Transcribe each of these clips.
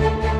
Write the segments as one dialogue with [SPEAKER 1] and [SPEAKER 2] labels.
[SPEAKER 1] Thank you.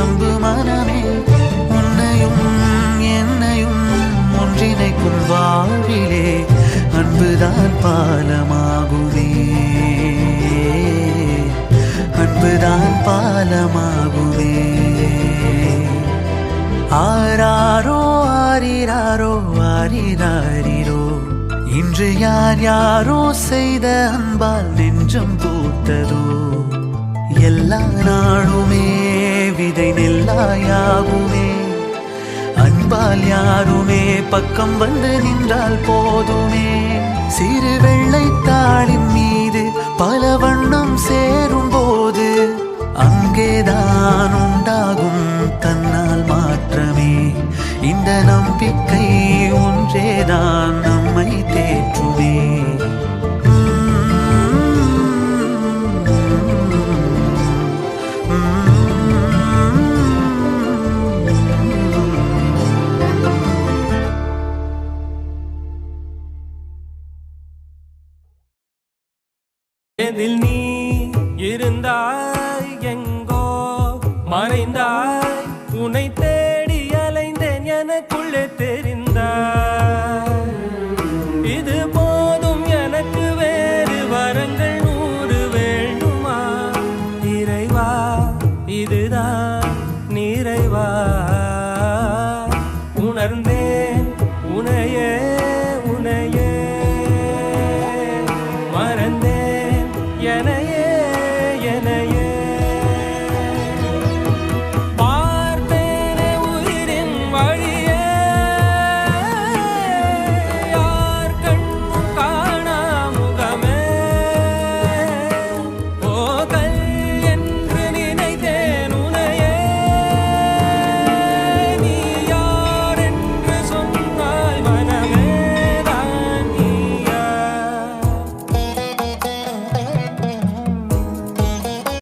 [SPEAKER 1] நம்பு மனமே உன்னையும் என்னையும் ஒன்றிணைக்கும் வாழ்விலே அன்புதான் பாலமாகுமே. அன்புதான் பாலமாகுமே. ஆராரோ ஆரிராரோ ஆரிராரிரோ இன்று யார் யாரோ செய்த அன்பால் நெஞ்சம் பூத்ததோ எல்லா நாளுமே அன்பால் யாருமே பக்கம் வந்து நின்றால் போதுமே. சிறு வெள்ளைத்தாளின் மீது பல வண்ணம் சேரும் போது அங்கேதான் உண்டாகும் தன்னால் மாற்றமே. இந்த நம்பிக்கை ஒன்றேதான் நம்மை தே
[SPEAKER 2] எதில் நீ இருந்தாய் எங்கோ? மறைந்தாய். உனை தேடி அலைந்தேன். எனக்குள்ளே தெரிந்த